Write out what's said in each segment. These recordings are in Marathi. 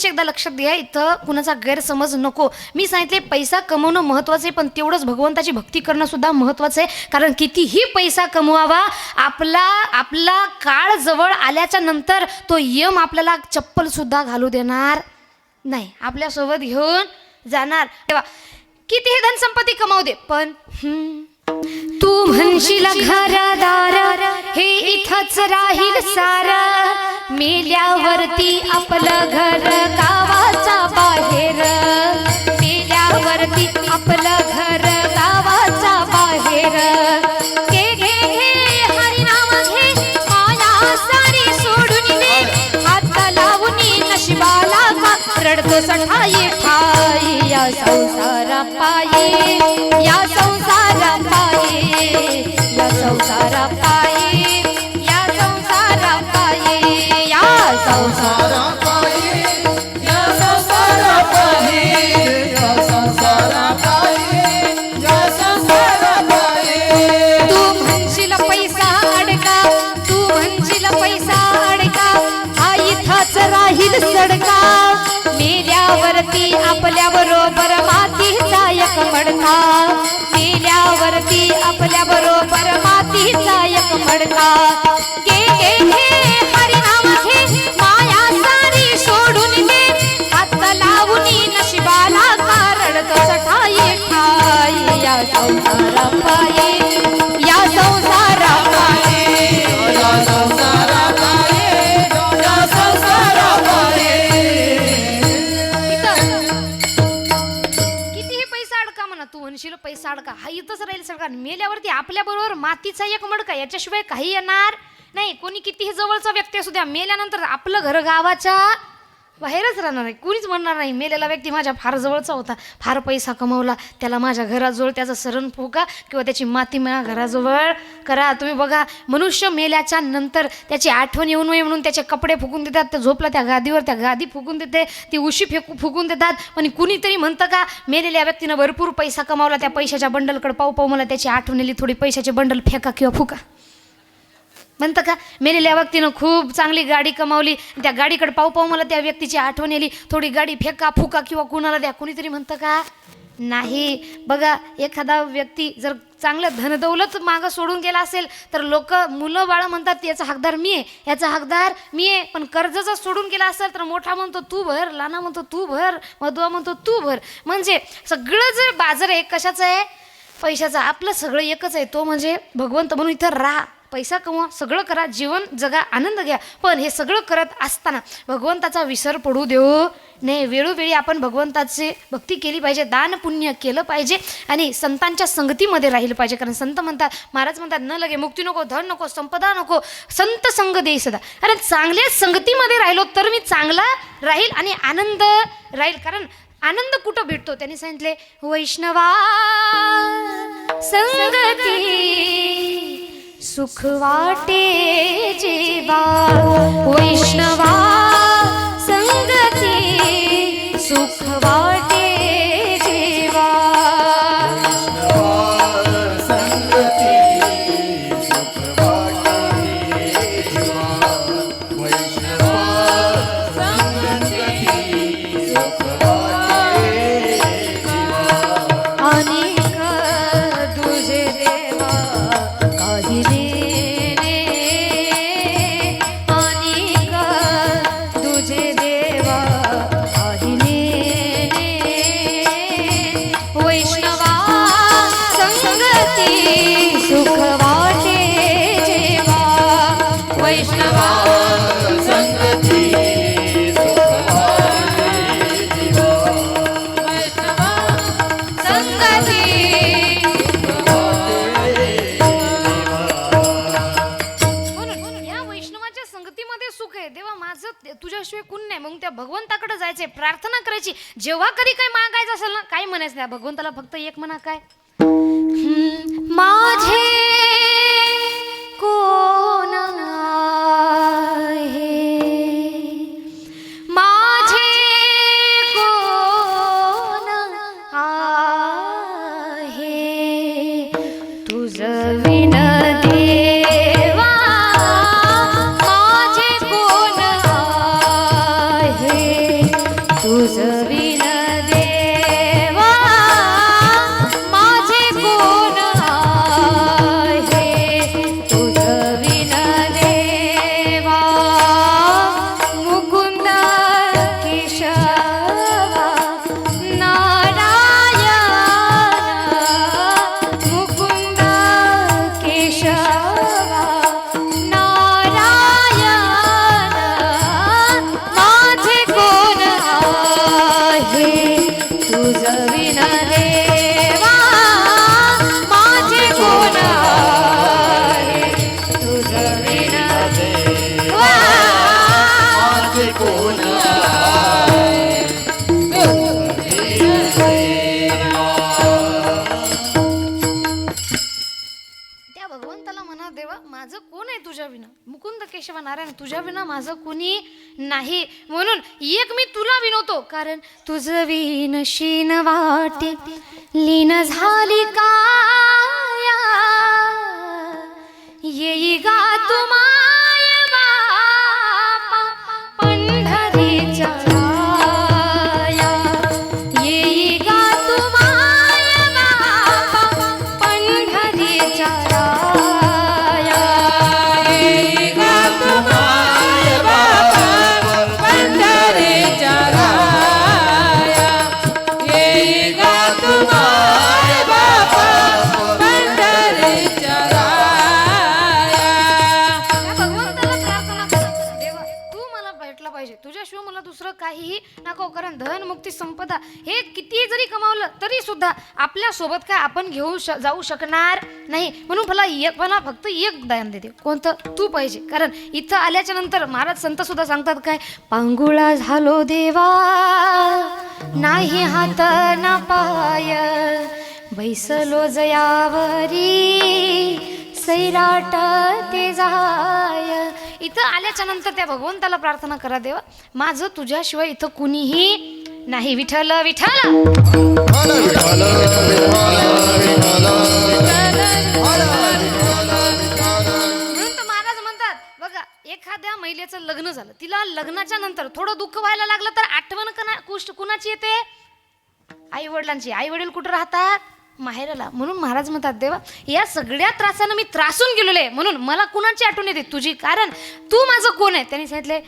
अवश्य एकदा लक्षात घ्या इथं कुणाचा गैरसमज नको. मी सांगितले पैसा कमवणं महत्त्वाचं आहे पण तेवढंच भगवंताची भक्ती करणं सुद्धा महत्त्वाचं आहे. कारण कितीही पैसा कमवावा आपला आपला काळ जवळ आल्याच्यानंतर तो यम आपल्याला चप्पल सुद्धा घालू देणार नाही. आपल्यासोबत घेऊन जाणार. तेव्हा कितीही धनसंपत्ती कमावू दे पण तू म्हणशील घरदार हे इथंच राहील सारा. मेल्यावरती आपलं घर गावाचा बाहेर. मेल्यावरती आपलं घर गावाचा बाहेर. घे घे घे हरिनाम घे माया सारी सोडून दे. हात लावून नशिबाला का रडतो सठाई ठाई या संसारा पायी या संसारा पायी या संसारा पायी. मेल्यावरती आपल्या बरोबर मातीचा एक मडका. मेल्यावरती आपल्या बरोबर मातीचा एक मडका. पैसा अडका म्हणा तू म्हणशील पैसा अडका. हा इथंच राहील सरकार मेल्यावरती आपल्या बरोबर मातीचा एक मडका याच्याशिवाय काही येणार नाही. कोणी कितीही जवळचा व्यक्ती असू द्या मेल्यानंतर आपलं घर गावाच्या बाहेरच राहणार नाही. कुणीच म्हणणार नाही मेलेला व्यक्ती माझ्या फार जवळचा होता फार पैसा कमवला त्याला माझ्या घराजवळ त्याचं सरण फुका किंवा त्याची माती मिळा घराजवळ करा. तुम्ही बघा मनुष्य मेल्याच्या नंतर त्याची आठवण येऊ नये म्हणून त्याचे कपडे फुकून देतात ते झोपला त्या गादीवर त्या गादी फुकून देते ती उशी फेकू फुकून देतात. पण कुणीतरी म्हणतं का मेलेल्या व्यक्तीनं भरपूर पैसा कमावला त्या पैशाच्या बंडलकडे पाहू पाहू मला त्याची आठवण आली थोडी पैशाचे बंडल फेका किंवा फुका. म्हणतं का मेलेल्या व्यक्तीनं खूप चांगली गाडी कमावली त्या गाडीकडे पाहू पाहू मला त्या व्यक्तीची आठवण आली. थोडी गाडी फेका फुका किंवा कुणाला द्या कुणीतरी म्हणतं का नाही बघा एखादा व्यक्ती जर चांगलं धनदौलत मागं सोडून गेला असेल तर लोक मुलं बाळं म्हणतात याचा हकदार मी आहे याचा हकदार मी आहे पण कर्ज जर सोडून गेला असेल तर मोठा म्हणतो तू भर लाना म्हणतो तू भर मधुवा म्हणतो तू भर. म्हणजे सगळं जे बाजार आहे कशाचं आहे पैशाचं आपलं सगळं एकच आहे तो म्हणजे भगवंत म्हणून इथं राहा. पैसा कमवा सगळं करा जीवन जगा आनंद घ्या. पण हे सगळं करत असताना भगवंताचा विसर पडू देऊ नाही वेळोवेळी आपण भगवंताची भक्ती केली पाहिजे दान पुण्य केलं पाहिजे आणि संतांच्या संगतीमध्ये राहिलं पाहिजे. कारण संत म्हणतात महाराज म्हणतात न लगे मुक्ती नको धन नको संपदा नको संत संग देई सदा. अरे चांगल्या संगतीमध्ये राहिलो तर मी चांगला राहील आणि आनंद राहील. कारण आनंद कुठं भेटतो? त्यांनी सांगितले वैष्णवा संगती सुख वाटे जेवा वैष्णवा संगती सुख वाटे जेवा. अनेक तुझे देवा त्या भगवंताकडे जायचे प्रार्थना करायची. जेव्हा कधी काही मागायचं असेल ना काही म्हणायचं नाही. भगवंताला फक्त एक म्हणा काय? माझे केशव नारायण तुझ्या विना माझं कुणी नाही. म्हणून एक मी तुला विनवतो कारण तुझं विन शीन वाटे लीन झाली का येई गा तुम्हाला नको कारण धन मुक्ती संपदा हे किती जरी कमावलं तरी सुद्धा आपल्यासोबत काय आपण घेऊ श जाऊ शकणार नाही. म्हणून मला एक मला फक्त एक दान देते. कोणतं? तू पाहिजे. कारण इथं आल्याच्यानंतर महाराज संत सुद्धा सांगतात काय? पांगुळा झालो देवा नाही हात ना पाय बैसलो जयावरी सैराट ते जाय इथं आल्याच्यानंतर त्या भगवंताला प्रार्थना करा देवा. माझं तुझ्याशिवाय इथं कुणीही नाही. विठल विठल महाराज म्हणतात बघा एखाद्या महिलेचं लग्न झालं. तिला लग्नाच्या नंतर थोडं दुःख व्हायला लागलं तर आठवण कुणाची येते? आई वडिलांची आई वडील कुठं राहतात? माहेराला. म्हणून महाराज म्हणतात देवा या सगळ्या त्रासानं मी त्रासून गेलेलो आहे. म्हणून मला कुणाची आठवण येते? तुझी. कारण तू माझं कोण आहे? त्यांनी सांगितले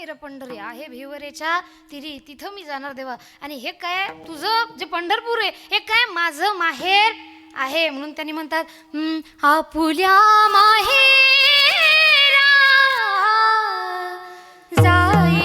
माझे पंढरी आहे भिवरेच्या तिरी तिथं मी जाणार देवा. आणि हे काय तुझं जे पंढरपूर आहे हे काय माझं माहेर आहे? म्हणून त्यांनी म्हणतात आपुल्या माहेरा जाई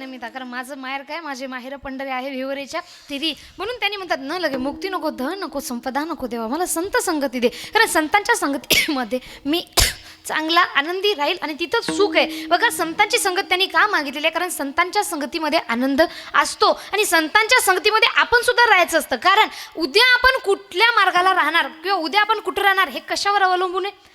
ना मी कारण माझं माहेर काय? माझे माहेर पंढरी आहे विवरेच्या तिरी. म्हणून त्यांनी म्हणतात न लगे मुक्ती नको धन नको संपदा नको देवा. मला संत संगती दे. कारण संतांच्या संगतीमध्ये मी चांगला आनंदी राहील आणि तिथं सुख आहे. बघा संतांची संगत त्यांनी का मागितलेली आहे? कारण संतांच्या संगतीमध्ये आनंद असतो. आणि संतांच्या संगतीमध्ये आपण सुद्धा राहायचं असतं. कारण उद्या आपण कुठल्या मार्गाला राहणार किंवा उद्या आपण कुठं राहणार हे कशावर अवलंबून आहे?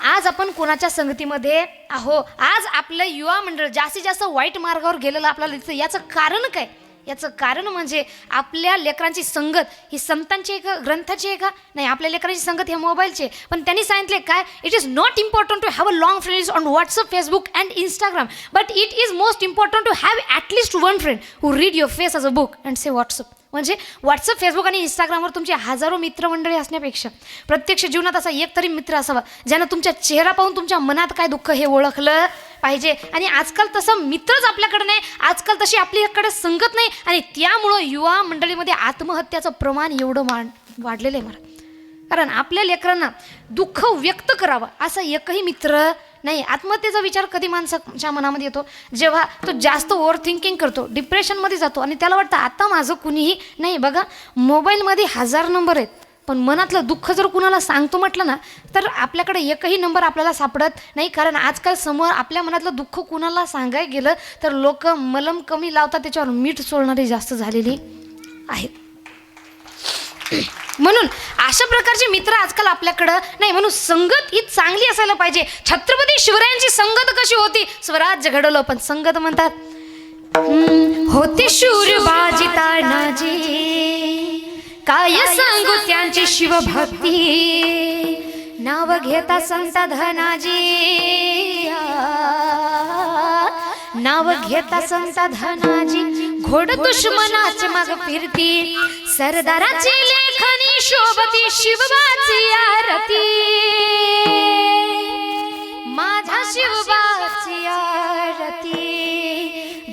आज आपण कोणाच्या संगतीमध्ये आहो? आज आपलं युवा मंडळ जास्तीत जास्त वाईट मार्गावर गेलेलं आपल्याला दिसतं याचं कारण काय? याचं कारण म्हणजे आपल्या लेकरांची संगत ही संतांची आहे का ग्रंथाची आहे का? नाही आपल्या लेकरांची संगत ह्या मोबाईलची पण त्यांनी सांगितले काय? It is not important to have a long friends on WhatsApp Facebook and Instagram but it is most important to have at least one friend who read your face as a book and say WhatsApp म्हणजे व्हॉट्सअप फेसबुक आणि इंस्टाग्रामवर तुमचे हजारो मित्रमंडळी असण्यापेक्षा प्रत्यक्ष जीवनात असा एक तरी मित्र असावा ज्यानं तुमच्या चेहरा पाहून तुमच्या मनात काय दुःख हे ओळखलं? पाहिजे. आणि आजकाल तसं मित्रच आपल्याकडे नाही आजकाल तशी आपल्याकडे संगत नाही आणि त्यामुळं युवा मंडळीमध्ये आत्महत्याचं प्रमाण एवढं वाढ वाढलेलं आहे मला कारण आपल्या लेकरांना दुःख व्यक्त करावं असा एकही मित्र नाही. आत्महत्येचा विचार कधी माणसाच्या मनामध्ये येतो? जेव्हा तो जास्त ओव्हर थिंकिंग करतो डिप्रेशनमध्ये जातो आणि त्याला वाटतं आता माझं कुणीही नाही. बघा मोबाईलमध्ये हजार नंबर आहेत. पण मनातलं दुःख जर कुणाला सांगतो म्हटलं ना तर आपल्याकडे एकही नंबर आपल्याला सापडत नाही. कारण आजकाल समोर आपल्या मनातलं दुःख कुणाला सांगाय गेलं तर लोक मलम कमी लावतात त्याच्यावर मीठ सोडणारी जास्त झालेली आहेत. म्हणून अशा प्रकारचे मित्र आजकाल आपल्याकडं नाही. म्हणून संगत ही चांगली असायला पाहिजे. छत्रपती शिवरायांची संगत कशी होती? स्वराज्य घडवलं पण संगत म्हणतात होते शूर बाजी तानाजी. काय सांगू त्यांची शिवभक्ती. नाव घेता संत धनाजी नाव घेता संत धनाजी घोड दुश्मनाचे मग फिरती. सरदाराची लेखनी शोभती शिवबाची आरती. माझा शिवबा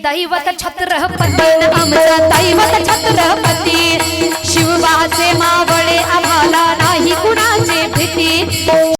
दैवत छत्रपती. आमचा दैवत छत्रपती. शिवाचे मावळे आम्हाला नाही कुणाचे भीती.